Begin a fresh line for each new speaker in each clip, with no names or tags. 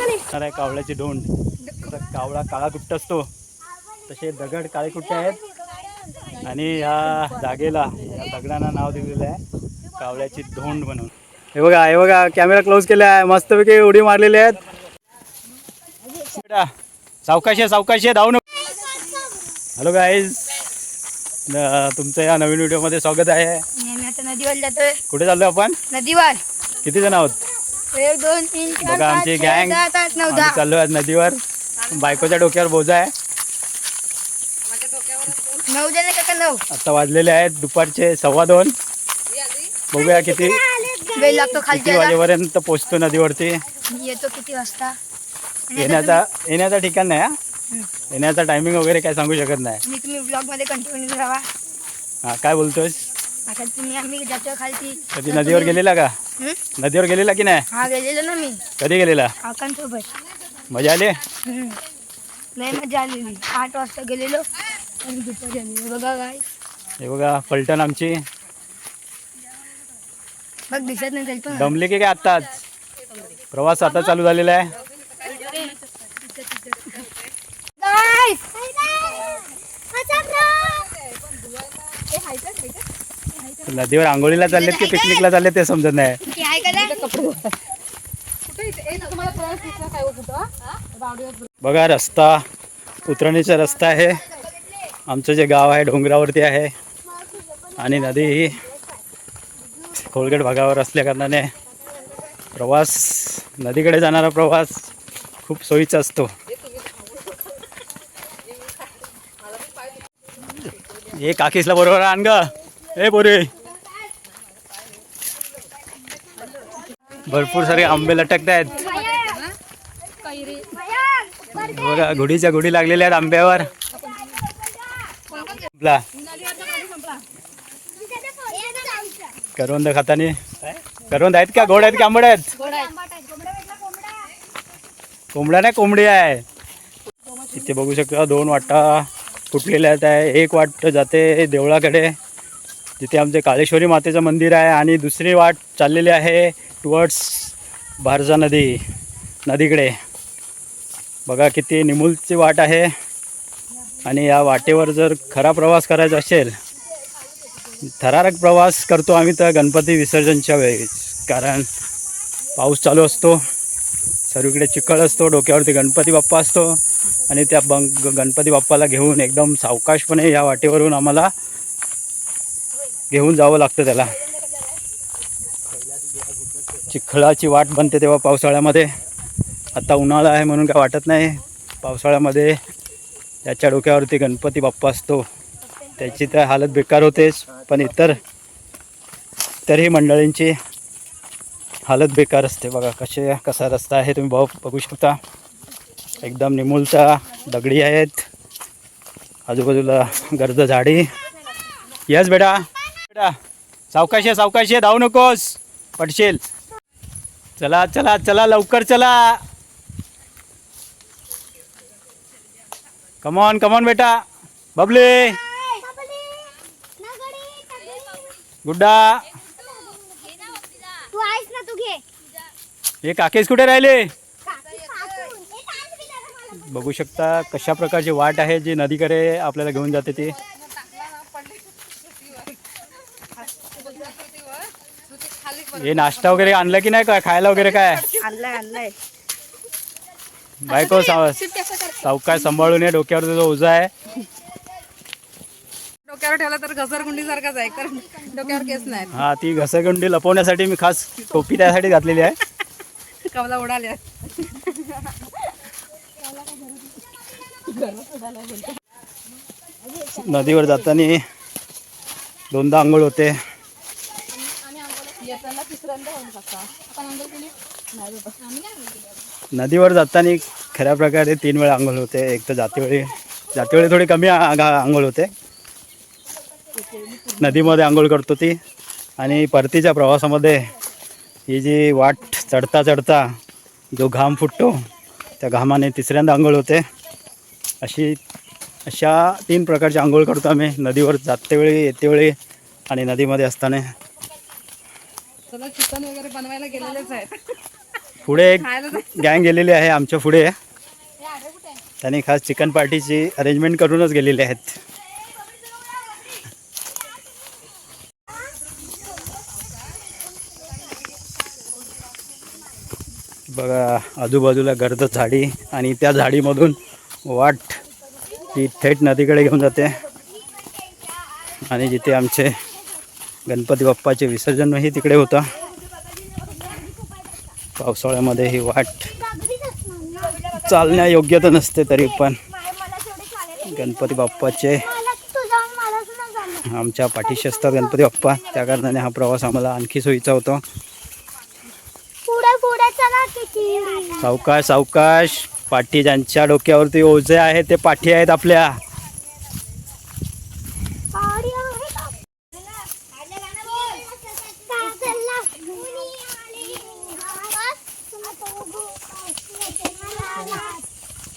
आहे कावळ्याची तर कावळा काळा कुट्ट असतो. तसे दगड काळे कुट्टे आहेत. आणि या जागेला या दगडांना नाव दिलेलं आहे कावळ्याची ढोंड म्हणून. हे बघा हे बघा कॅमेरा क्लोज केला आहे. मस्तपैकी उडी मारलेली आहेत. सावकाशी सावकाशी आहे, धावू नको हॅलो गाईज तुमचं या नवीन व्हिडिओमध्ये स्वागत आहे.
नदीवर जातोय.
कुठे चाललो आपण?
नदीवर.
किती जण आहोत?
एक दोन तीन चार
बघा आमची गँग आम्ही चाललो आज नदीवर. बायकोच्या डोक्यावर बोजा आहे.
नऊ जण का नऊ.
आता वाजलेले आहेत दुपारचे सव्वा दोन. बघूया किती
वेळ लागतो खालच्या
किती वाजेपर्यंत पोचतो नदीवरती.
येतो किती वाजता?
येण्याचा येण्याचा ठिकाण नाही हा. येण्याचा टायमिंग वगैरे काय सांगू शकत नाही.
तुम्ही तुम्ही ब्लॉगमध्ये कंटिन्यू राहा.
हा काय बोलतोस
आता तुम्ही आम्ही जातो खालती
कधी नदीवर गेलेला का? नदीवर गेलेला की नाही?
हा गेलेलो ना मी.
कधी गेलेला?
काकांसोबत.
मजा आली?
हम्म. लय मजा आलेली आठ वाजता गेलेलो आणि दुपारी आलेलो. बघा काय
हे बघा पलटण आमची.
बघ दिसत नाही तरी पण.
दमली की काय आत्ताच? प्रवास आता चालू झालेला आहे.
Guys!
नदीवर आंघोळीला चाललेत की पिकनिकला चाललेत ते समजत नाही? बघा. रस्ता. उतरणीचा रस्ता आहे. आमचं जे गाव आहे डोंगरावरती आहे. आणि नदी ही खोलगट भागावर असल्या कारणाने प्रवास नदीकडे जाणारा प्रवास खूप सोयीचा असतो. हे काकीसला बरोबर आण ग. ए बोरे भरपूर सारे आंबे लटकत आहेत. बघा घोडीच्या घोडी लागलेल्या आहेत आंब्यावर. करवंद खातानी. करवंद आहेत का? गोड आहेत का? आंबड आहेत? कोंबड्या नाही कोंबडी आहे. इथे बघू शकता दोन वाटा फुटलेल्या आहेत. आहे एक वाट जाते देवळाकडे. तिथे आमचे काळेश्वरी मातेचं मंदिर आहे आणि दुसरी वाट चाललेली आहे. टुवर्ड्स भारजा नदी नदीकडे. बघा किती निमुलची वाट आहे. आणि या वाटेवर जर खरा प्रवास करायचा असेल थरारक प्रवास करतो आम्ही तर गणपती विसर्जनच्या वेळेस. कारण पाऊस चालू असतो सर्वीकडे चिखल असतो डोक्यावरती गणपती बाप्पा असतो. आणि त्या बंग गणपती बाप्पाला घेऊन एकदम सावकाशपणे या वाटेवरून आम्हाला घेऊन जावं लागतं त्याला. चिखलाची वाट बनते तेव्हा पावसाळ्यामध्ये. आता उन्हाळा आहे म्हणून काय वाटत नाही. पावसाळ्यामध्ये त्याच्या डोक्यावरती गणपती बाप्पा असतो. त्याची तर हालत बेकार होतेच पण इतर इतरही मंडळींची हालत बेकार असते. बघा कसे कसा रस्ता आहे तुम्ही भाऊ बघू शकता. एकदम निमुलता दगडी आहेत. आजूबाजूला गर्द झाडी. येस बेटा. बेटा सावकाशी आहे, सावकाशी आहे, धावू नकोस. पडशील. चला चला चला लवकर चला. कमॉन कमॉन बेटा. बबले. गुड्डा
तू आहेस ना तू घे.
हे काकेस कुठे राहिले? बघू शकता कशा प्रकारची वाट आहे जी नदीकडे आपल्याला घेऊन जाते ती. हे नाश्ता वगैरे आणलं की नाही? काय खायला वगैरे काय?
आणलंय आणलंय.
बायको साव सावकाश सांभाळून ये डोक्यावर तुझं ओझा आहे.
डोक्यावर ठेवला तर घसरगुंडी सारखाच आहे कारण डोक्यावर केस नाही
हा ती घसरगुंडी लपवण्यासाठी मी खास टोपी त्यासाठी घातलेली आहे.
कवला उडाल्या
नदीवर जाताना दोनदा आंघोळ होते. नदीवर जाताना खऱ्या प्रकारे तीन वेळा आंघोळ होते. एक तर जातीवेळी जातीवेळी थोडी कमी आंघोळ होते. नदीमध्ये आंघोळ करतो ती. आणि परतीच्या प्रवासामध्ये ही जी वाट चढता चढता जो घाम फुटतो त्या घामाने तिसऱ्यांदा आंघोळ होते. अशी अशा तीन प्रकारची आंघोळ करतो आम्ही. नदीवर जातेवेळी येतेवेळी आणि नदीमध्ये असताना.
चला चिकन वगैरे बनवायला गेलेलेच आहेत.
पुढे एक गँग गेलेली आहे आमच्या पुढे. त्यांनी खास चिकन पार्टीची अरेंजमेंट करूनच गेलेले आहेत. बघा आजूबाजूला गर्द झाडी आणि त्या झाडीमधून वाट ही थेट नदीकडे घेऊन जाते. आणि जिथे आमचे गणपती बाप्पाचे विसर्जनही तिकडे होतं. पावसाळ्यामध्ये ही वाट चालण्यायोग्य तर नसते तरी पण. गणपती बाप्पाचे आमच्या पाठीशी असतात गणपती बाप्पा. त्या कारणाने हा प्रवास आम्हाला आणखी सोयीचा होतो. सावकाश सावकाश. पाठी ज्यांच्या डोक्यावरती ओझे आहे ते पाठी आहेत आपल्या
गाडी आहे का? काय चालला?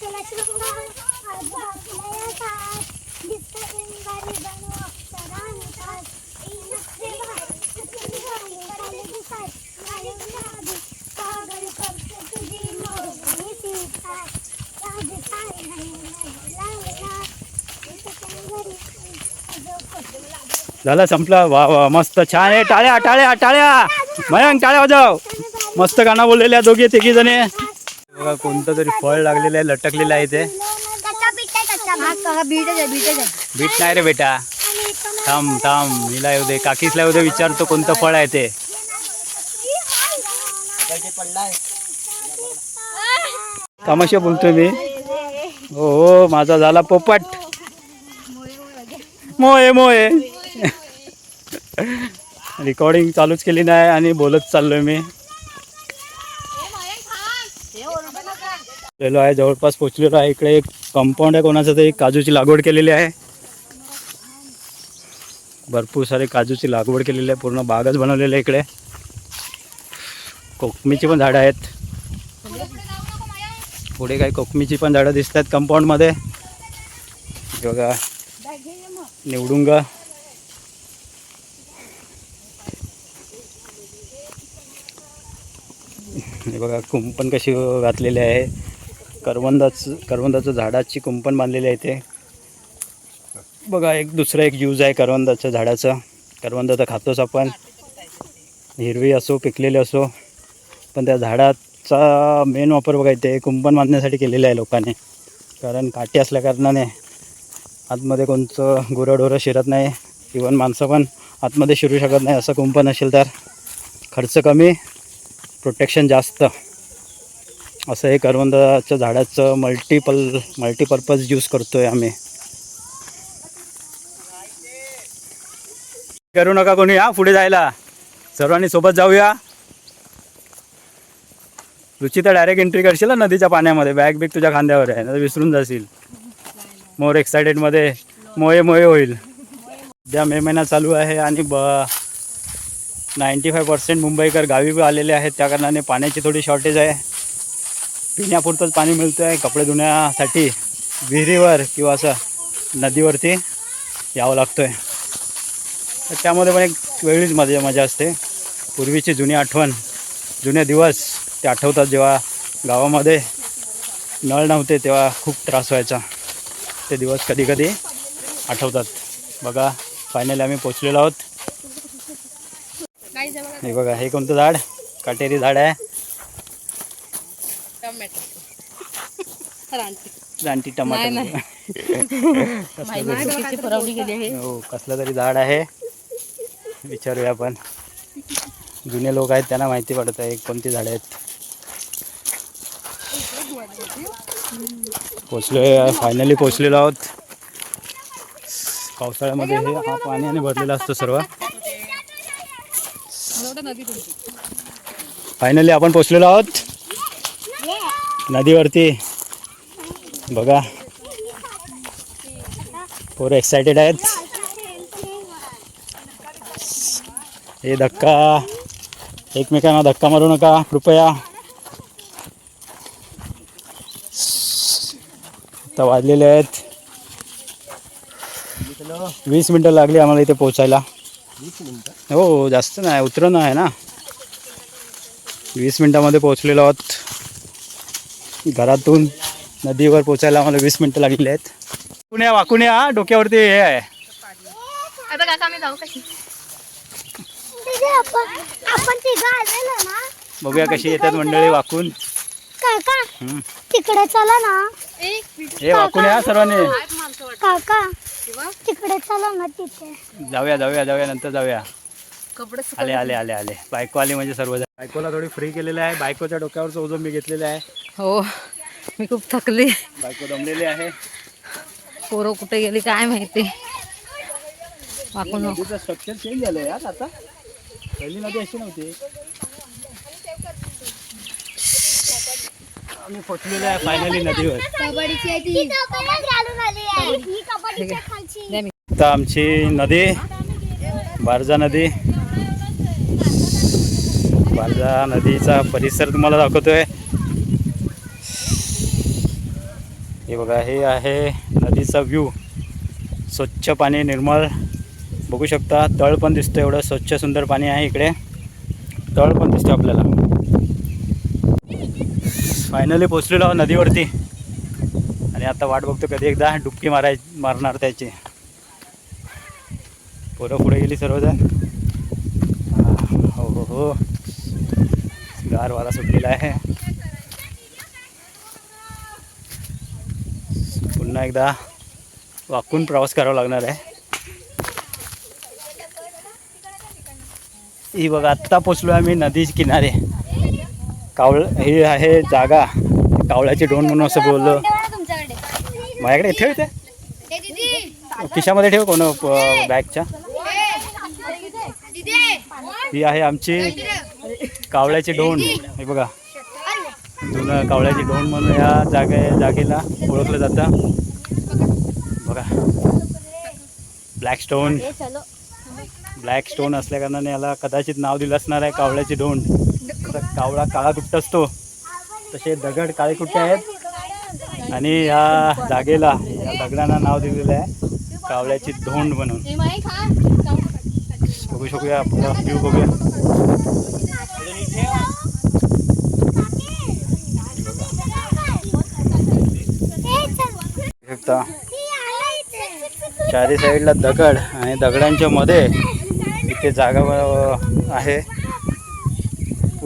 तुला शृंगार, तुला यशात, दिसतं इंगारी बनू अक्षराने तास. ई नखरे भार, तुझी गाणी पडाले दिसात. आणि गुलाबी, पागल करते तुझी मोहनी सीसात. राज काय नाही लागला. इथं घरी
झाला संपला. वा वा मस्त. छान आहे. टाळ्या टाळ्या टाळ्या. मयंक टाळ्या वाजव. मस्त गाणं बोललेल्या दोघे तिघी जणे. बघा कोणतं तरी फळ लागलेलं आहे लटकलेलं आहे ते बीट नाही रे बेटा. थांब थांब. हिला येऊ दे. काकीसला येऊ दे विचारतो कोणतं फळ आहे ते. तमाशा बोलतोय मी. हो हो माझा झाला पोपट. मोये मोये रेकॉर्डिंग चालूच केली नाही आणि बोलत चाललोय मी. गेलो आहे जवळपास पोचलेलो आहे. इकडे एक कंपाऊंड आहे कोणाचं तरी काजूची लागवड केलेली आहे. भरपूर सारे काजूची लागवड केलेली आहे. पूर्ण बागच बनवलेली आहे इकडे. कोकमीची पण झाडं आहेत. पुढे काही कोकमीची पण झाडं दिसत आहेत कंपाऊंडमध्ये बघा. निवडुंगा हे बघा कुंपण कशी घातलेली आहे. करवंदाचं करवंदाचं झाडाची कुंपण बांधलेली आहे ते बघा एक दुसरं एक यूज आहे करवंदाच्या झाडाचं. करवंदा तर खातोच आपण. हिरवी असो पिकलेली असो पण त्या झाडाचा मेन वापर बघा इथे कुंपण बांधण्यासाठी केलेला आहे लोकांनी. कारण काठी असल्या कारणाने आतमध्ये कोणतं गुरंढोरं शिरत नाही. इवन माणसं पण आतमध्ये शिरू शकत नाही असं कुंपण असेल तर. खर्च कमी प्रोटेक्शन जास्त. असं हे करवंदाच्या झाडाचं मल्टिपल मल्टीपर्पज यूज करतो आहे आम्ही. करू नका कोणी या पुढे जायला. सर्वांनी सोबत जाऊया. रुची तर डायरेक्ट एंट्री करशील ना नदीच्या पाण्यामध्ये? बॅग बिग तुझ्या खांद्यावर आहे नाही विसरून जाशील. मोर एक्सायटेडमध्ये मोये मोये होईल. सध्या मे महिना चालू आहे आणि ब नाईंटी फाय पर्सेंट मुंबईकर गावी आलेले आहेत त्या कारणाने पाण्याची थोडी शॉर्टेज आहे. पिण्यापुरतंच पाणी मिळतं आहे कपडे धुण्यासाठी विहिरीवर किंवा असं नदीवरती यावं लागतो आहे तर त्यामध्ये पण एक वेगळीच मजा मजा असते. पूर्वीची जुनी आठवण जुने दिवस ते आठवतात जेव्हा गावामध्ये नळ नव्हते तेव्हा खूप त्रास व्हायचा. ते दिवस कधी कधी आठवतात. बघा फायनली आम्ही पोचलेलो आहोत. हे बघा हे कोणतं झाड? काटेरी झाड आहे.
टोमॅटो रानटी
टमाटर. हो कसलं तरी झाड आहे. विचारूया आपण. जुने लोक आहेत त्यांना माहिती पडत आहे कोणती झाडं आहेत. पोचलोय फायनली पोचलेलो आहोत. पावसाळ्यामध्ये हे हा पाण्याने भरलेला असतो सर्व. फायनली आपण पोचलेलो आहोत. नदीवरती. बघा. पोरं एक्सायटेड आहेत. हे धक्का. एकमेकांना धक्का मारू नका. कृपया. तर वाजलेले आहेत. वीस मिनटं लागली आम्हाला इथे पोचायला हो जास्त नाही उतरणं आहे ना. वीस मिनटामध्ये पोहोचलेलो आहोत. घरातून नदीवर पोचायला आम्हाला वीस मिनटं लागलेली आहेत. वाकून या वाकून या डोक्यावरती हे आहे.
अबे काका मी जाऊ कशी?
तिथे आपण आपण तिघं आलेलो ना.
बघूया कशी येतात मंडळी वाकून.
काका
हम्म.
तिकडे चला ना.
हे वाकून या सर्वांनी?
काका तिकडे चला ना तिथे.
जाऊया जाऊया जाऊया नंतर जाऊया.
कपडे
आले आले आले आले. बायको आली म्हणजे सर्वजण. बायकोला थोडी फ्री केलेली आहे. बायकोच्या डोक्यावरचं ओझं मी घेतलेलं आहे.
हो मी खूप थकली.
बायको दमलेली आहे.
पोरं कुठे गेली काय माहिती? वाकून वाकून.
नदीचं स्ट्रक्चर चेंज झालं यार आता. पहिली नदी अशी नव्हती. आम्ही पोचलेलो आहे फायनली नदीवर.
ही
आमची नदी बारजा नदी. बारजा नदीचा परिसर तुम्हाला दाखवतोय. हे बघा हे आहे नदीचा व्ह्यू स्वच्छ पाणी निर्मळ. बघू शकता तळ पण दिसतं एवढं. स्वच्छ सुंदर पाणी आहे इकडे. तळ पण दिसतं आपल्याला. फायनली पोचलेलो आहोत नदीवरती. आणि आता वाट बघतो कधी एकदा डुबकी माराय मारणार त्याची. पोरं पुढे गेली सर्वजण. हो हो हो. गार वारा सुटलेला आहे. पुन्हा एकदा वाकून प्रवास करावा लागणार आहे. ही बघा आत्ता पोचलो आम्ही नदी किनारे. कावळ ही आहे जागा. कावळ्याची डोन म्हणून असं बोललो. माझ्याकडे ठेव
दीदी.
खिशामध्ये ठेव कोण बॅगच्या. ही आहे आमची कावळ्याची डोन हे बघा. जुनं कावळ्याची डोन म्हणून या जागे जागेला ओळखलं जातं. बघा. ब्लॅक स्टोन ब्लॅक स्टोन असल्या कारणाने याला कदाचित नाव दिलं असणार आहे कावळ्याची डोन आता कावळा काळा कुट्ट असतो. तसे दगड काळे कुट्टे आहेत? आणि या जागेला या दगडांना नाव दिलेलं आहे कावळ्याची धोंड म्हणून. बघू शकूया आपला व्ह्यू बघूया. शकता चारी साईडला दगड आणि दगडांच्या मध्ये इथे जागा आहे.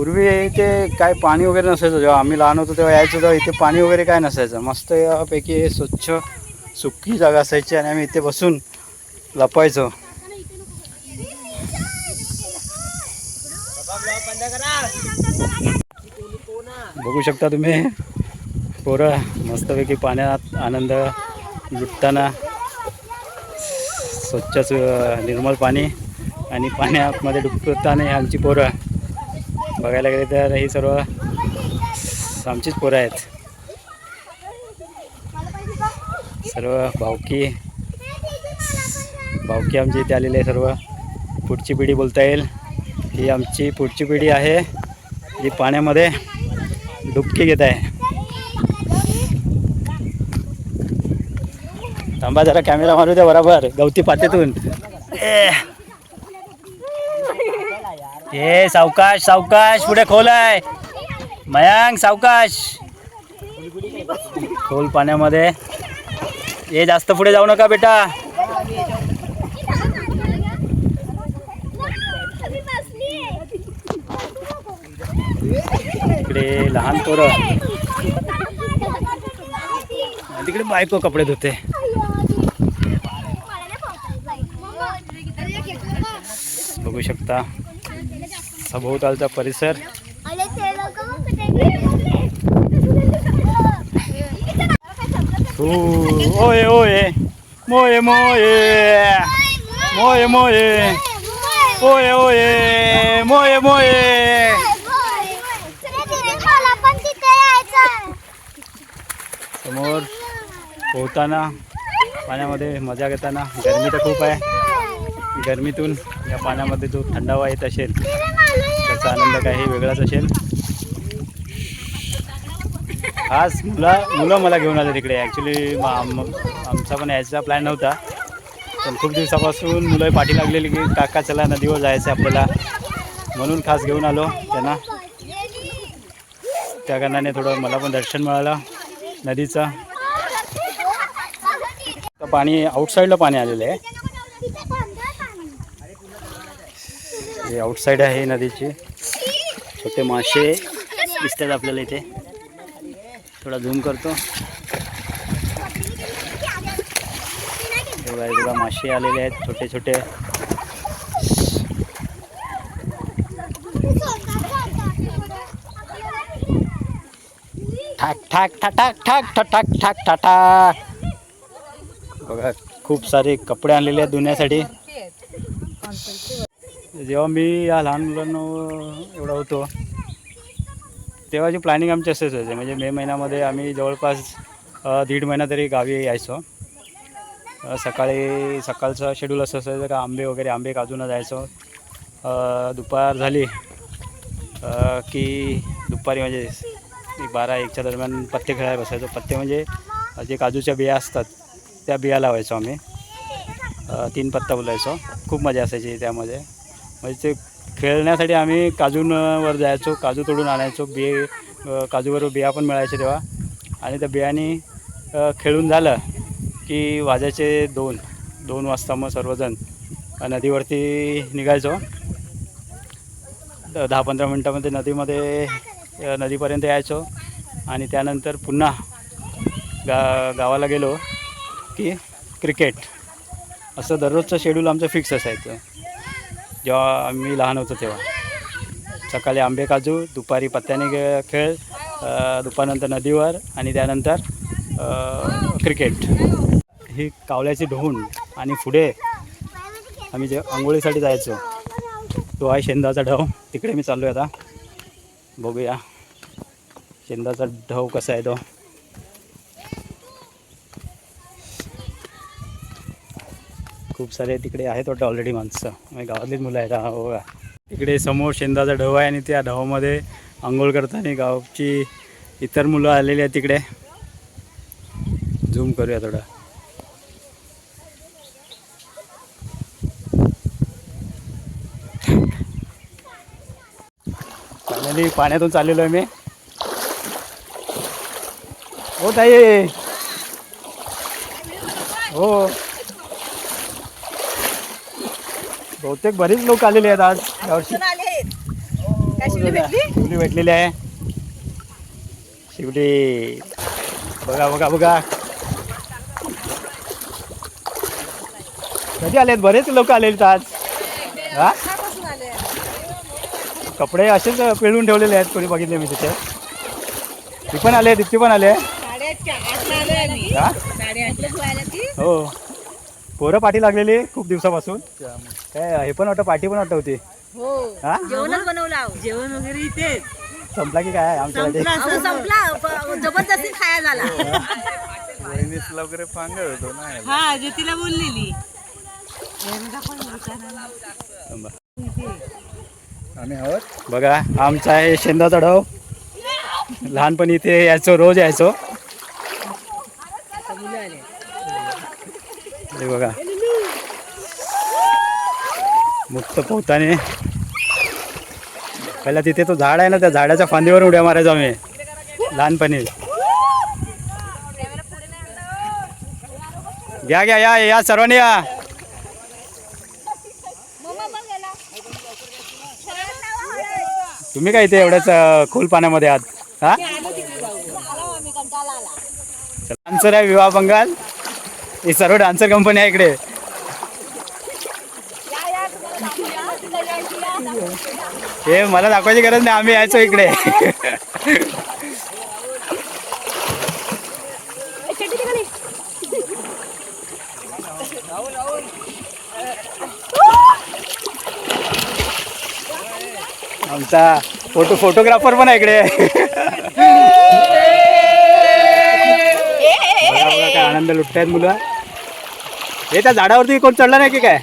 पूर्वी इथे काय पाणी वगैरे नसायचं. जेव्हा आम्ही लहान होतो तेव्हा यायचो तेव्हा इथे पाणी वगैरे काय नसायचं. मस्त यापैकी स्वच्छ सुकी जागा असायची आणि आम्ही इथे बसून लपायचो. बघू शकता तुम्ही पोरं मस्तपैकी पाण्यात आनंद लुटताना स्वच्छच निर्मल पाणी आणि पाण्यामध्ये डुबताना आमची पोरं. बघायला गेले तर ही सर्व आमचीच पोरं आहेत. सर्व भावकी भावकी आमची इथे आलेली आहे सर्व. पुढची पिढी बोलता येईल. ही आमची पुढची पिढी आहे. जी पाण्यामध्ये डुबकी घेत आहे. थांबा जरा कॅमेरा मारू द्या बरोबर. गवती पातेतून. ए. सावकाश सावकाश पुढे खोल आहे. मयांक सावकाश. खोल पाण्यामध्ये. ए जास्त पुढे जाऊ नका बेटा. इकडे लहान पोरं. तिकडे बायको कपडे धुते. बघू शकता. सभोवतालचा परिसर. ओये ओये मोये मोये मोये मोये ओये ओये मोये मोये समोर पोहताना पाण्यामध्ये मजा घेताना गरमी तर खूप आहे. गरमीतून या पाण्यामध्ये जो थंडावा येत असेल त्याचा आनंद काही वेगळाच असेल? आज मुला मुलं मला घेऊन आले तिकडे ॲक्च्युली आमचा पण यायचा प्लॅन नव्हता. पण खूप दिवसापासून मुलं पाठी लागलेली की काका चला नदीवर जायचं आहे आपल्याला. म्हणून खास घेऊन आलो त्यांना. त्या कारणाने थोडं मला पण दर्शन मिळालं नदीचं. तर पाणी आउटसाईडला पाणी आलेलं आहे. ये आउटसाइड है नदी नदीची. छोटे मासे दिसतात आपल्याला इथे. थोडा झूम करतो. मासे आलेले छोटे छोटे. ठाक ठाक ठाक ठाक ठाक ठाक ठाक ठाक खूप सारे कपडे आने आहेत धुण्यासाठी. जेव्हा मी या लहान मुलांना एवढा होतो तेव्हाची प्लॅनिंग आमची असेच व्हायचे म्हणजे मे महिन्यामध्ये आम्ही जवळपास दीड महिना तरी गावी यायचो. सकाळी सकाळचं शेड्यूल असं असायचं का आंबे वगैरे आंबे काजून जायचो. दुपार झाली की दुपारी म्हणजे एक बारा एकच्या दरम्यान पत्ते खेळायला बसायचो. पत्ते म्हणजे जे काजूच्या बिया असतात त्या बिया लावायचो आम्ही. तीन पत्ता बोलायचो. खूप मजा असायची त्यामध्ये. म्हणजे ते खेळण्यासाठी आम्ही काजूंवर जायचो काजू तोडून आणायचो बिये काजूवर बिया पण मिळायचे तेव्हा. आणि त्या बियाने खेळून झालं की वाजायचे दोन दोन वाजता मग सर्वजण नदीवरती निघायचो. दहा पंधरा मिनटामध्ये नदीमध्ये नदीपर्यंत यायचो. आणि त्यानंतर पुन्हा गा गावाला गेलो की क्रिकेट. असं दररोजचं शेड्यूल आमचं फिक्स असायचं. जेव्हा आम्ही लहान होतो तेव्हा. सकाळी आंबे काजू दुपारी पत्त्याने खेळ दुपारनंतर नदीवर आणि त्यानंतर क्रिकेट ही कावल्याची ढोण आणि पुढे आम्ही जे आंघोळीसाठी जायचो तो आहे शेंदाचा ढव. तिकडे मी चाललो आहे आता. बघूया. शेंदाचा ढव कसा आहे तो. खूप सारे तिकडे आहेत वाटतं ऑलरेडी माणसं. म्हणजे गावातलीच मुलं आहेत. हो इकडे तिकडे समोर शेंदाचा ढव आहे आणि त्या ढवामध्ये आंघोळ करताना गावची इतर मुलं आलेली आहेत तिकडे. झूम करूया थोडं. फायनली पाण्यातून चाललेलो आहे मी. हो ताई. हो. बहुतेक बरीच लोक आलेले आहेत आज. यावर्षी शिवली भेटलेली आहे. शिवली. बघा बघा बघा. कधी आलेत? बरेच लोक आलेले आज. हा? कपडे असेच पिळून ठेवलेले आहेत. कोणी बघितले मी तिथे. ती पण आले तिथे पण आले हा? हो. पोरं पाठी लागलेली खूप दिवसापासून. काय हे पण वाटतं पाठी पण वाटत होती. हा.
जेवणच बनवलं आहो. जेवण वगैरे इथेच
संपला की काय आमच्याकडे
अहो, संपला. प- जबरदस्ती खाया झाला.
वगैरे सांगत होतो ना.
हा ज्योतीला बोललेली.
थांबा.
आम्ही आहोत.
बघा आमचा आहे शेंदाचा ढव लहानपणी इथे यायचो रोज यायचो. हे बघा. मुक्त पोहताने. पहिला तिथे तो झाड आहे ना त्या झाडाच्या फांदीवर उड्या मारायचो आम्ही. लहानपणी. घ्या घ्या या या सर्वांनी या. तुम्ही काय इथे एवढ्याच खोल पाण्यामध्ये आहात? हा? डान्सर आहे विवाह बंगाल. ही सर्व डान्सर कंपनी आहे इकडे. हे मला दाखवायची गरज नाही आम्ही यायचो इकडे. आमचा फोटो फोटोग्राफर पण आहे इकडे. काय आनंद लुटतायत मुलं. हे त्या झाडावरती कोण चढला नाही की काय?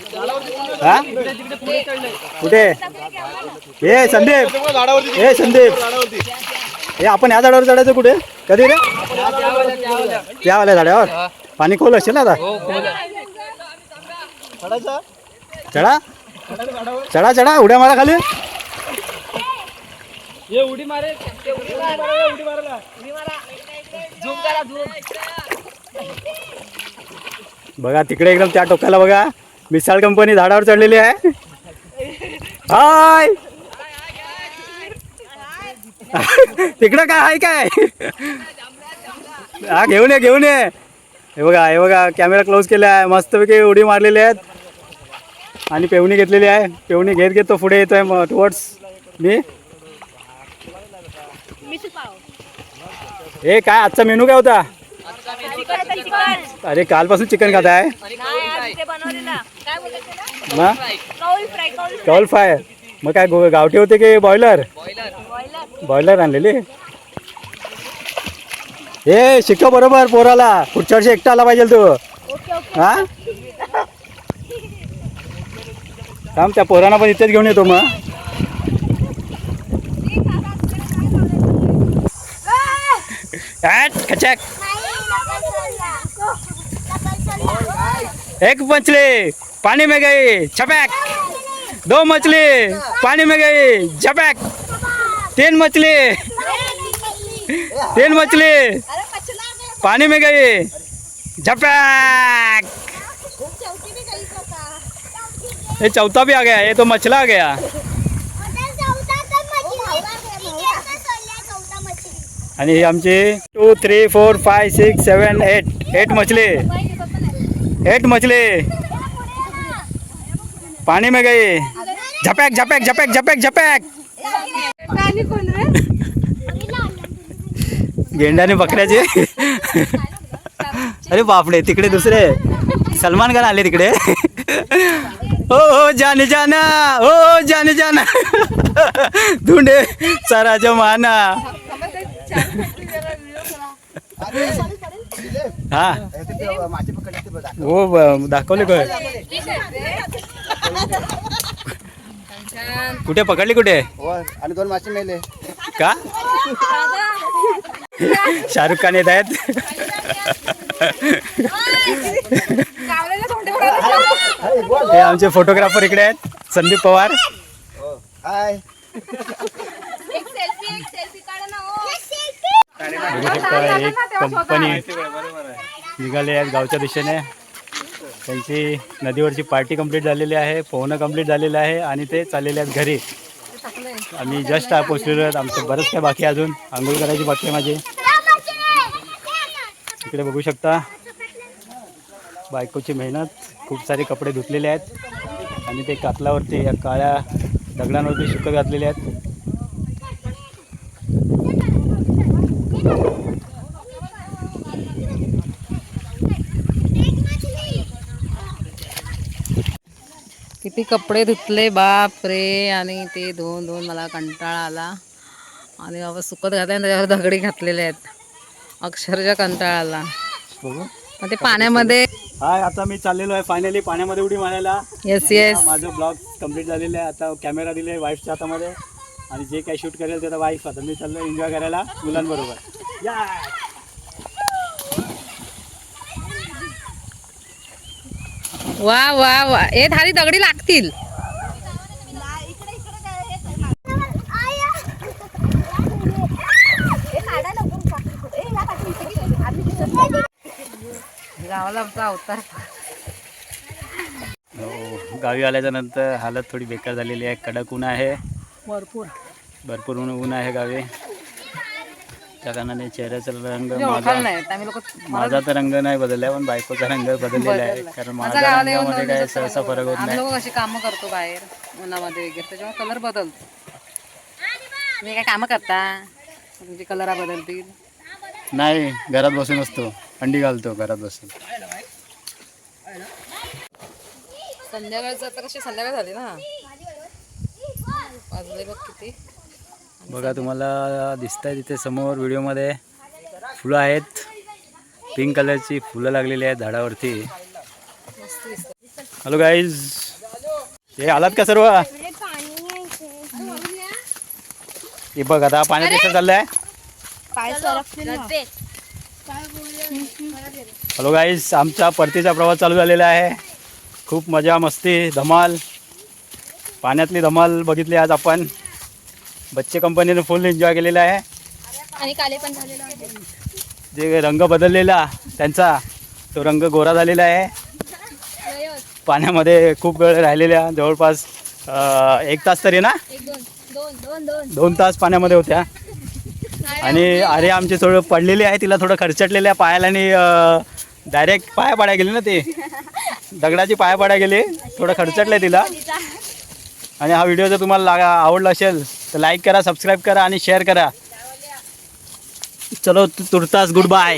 हा? कुठे? हे संदीप. हे संदीप. हे आपण ह्या झाडावर चढायचं कुठे? कधी रे? त्या वाल्या झाडावर. पाणी खोल असेल ना आता. चढा. चढा चढा. उड्या मारा खाली. बघा तिकडे एकदम त्या टोकाला बघा. मिसाळ कंपनी झाडावर चढलेली आहे. हाय! तिकडं काय आहे काय? हा घेऊन ये घेऊन ये. हे बघा हे बघा कॅमेरा क्लोज केला आहे. मस्तपैकी उडी मारलेली आहेत. आणि पेवणी घेतलेली आहे. पेवणी घेत घेत तो पुढे येतोय टुवर्ड्स मी. हे काय आजचा मेनू काय होता? अरे कालपासून चिकन खात आहे कौल फ्राय मग काय गावठी होते की बॉयलर? बॉयलर. आणलेली? हे शिकव बरोबर पोराला. पुढच्या वर्षी एकटा आला पाहिजे तू. हा? थांब त्या पोरांना पण इथेच घेऊन येतो मग. खचॅक. एक मछली, पानी में गई छपैक दो मछली, पानी में गई, झपैक। तीन मछली तीन मछली, पानी में गई, झपैक। ये चौथा भी आ गया, ये तो मछला आ गया। ही आमची two three four five six seven eight eight मछली। एट मछली पानी में गई झपैक झपैक झपैक झपैक झपैक गेंडाने बकऱ्याचे अरे बापडे तिकडे दुसरे सलमान खान आले तिकडे हो हो जाने जाना हो हो जाने जाना धुंडे सारा जमाना हा हो दाखवले काय कुठे पकडली कुठे
आणि दोन मासे मेले
का शाहरुख खान येत आहेत हे आमचे फोटोग्राफर इकडे आहेत संदीप पवार
हाय
एक कंपनी निघाले आहेत गावच्या दिशेने. त्यांची नदीवरची पार्टी कंप्लीट झालेली आहे पोहणं कंप्लीट झालेलं आहे आणि ते चाललेले आहेत घरी. आम्ही जस्ट पोचलेलो आहेत आमचं बरंच काय बाकी अजून. आंघोळ करायची बाकी आहे माझी. इकडे बघू शकता. बायकोची मेहनत खूप सारे कपडे धुतलेले आहेत. आणि ते कातलावरती या काळ्या दगडांवरती सुकं घातलेले आहेत.
किती कपडे धुतले बाप रे. आणि ते धुवून धुवून मला कंटाळा आला. आणि बाबा सुकत घातले आणि त्याच्यावर दगडी घातलेले आहेत. अक्षरशः कंटाळा आला. मग ते पाण्यामध्ये
हाय आता मी चाललेलो आहे फायनली पाण्यामध्ये उडी मारायला.
येस येस
माझं ब्लॉग कंप्लीट झालेलं आहे. आता कॅमेरा दिले वाईफच्या हातामध्ये. आणि जे काही शूट करेल ते आता वाईफ आता मी चाललो एन्जॉय करायला मुलांबरोबर. या
वा वा वा. ए थाली दगडी लागतील. गावाला आमचा अवतार.
हो गावी आल्याच्यानंतर हालत थोडी बेकार झालेली आहे. कडक ऊन आहे.
भरपूर.
भरपूर ऊन ऊन आहे गावी. त्या कारणाने चेहऱ्याचा रंग माझा
नाही आम्ही लोक
माझा तर रंग नाही बदलला पण बायकोचा रंग बदललेला आहे. कारण माझ्या रंगामध्ये काय सहसा फरक होत
आम्ही
नाही.
लोक कशी कामं करतो बाहेर उन्हामध्ये वगैरे. त्याच्यामुळे कलर बदलतो. तुम्ही काय कामं करता? तुमची कलर बदलतील?
नाही घरात बसून असतो. अंडी घालतो घरात बसून.
संध्याकाळचं आता कशी? संध्याकाळ झाली ना. वाजले बघ किती.
बघा तुम्हाला दिसत आहे तिथे समोर व्हिडिओमध्ये फुलं आहेत. पिंक कलरची फुलं लागलेली आहेत झाडावरती. हॅलो गाईज हे आलात का सर्व? हे बघ आता पाण्यात कसं चाललंय. हॅलो गाईज आमचा परतीचा प्रवास चालू झालेला आहे. खूप मजा मस्ती धमाल. पाण्यातली धमाल बघितली आज आपण. बच्चे कंपनीने फुल एन्जॉय केलेला आहे.
आणि काले पण झालेलं आहे.
जे रंग बदललेला त्यांचा तो रंग गोरा झालेला आहे. पाण्यामध्ये खूप वेळ राहिलेल्या जवळपास एक तास तरी ना?
दोन
तास पाण्यामध्ये होत्या. आणि अरे आमचे थोडं पडलेले आहे तिला थोडं खर्चटलेल्या पायाला आणि डायरेक्ट पाया पाड्या गेले ना ते. दगडाची पाया पाड्या गेले थोडं खर्चटलं तिला. आणि हा व्हिडिओ जर तुम्हाला लागा आवडला असेल तर लाईक करा सबस्क्राईब करा आणि शेअर करा. चलो तुर्तास गुड बाय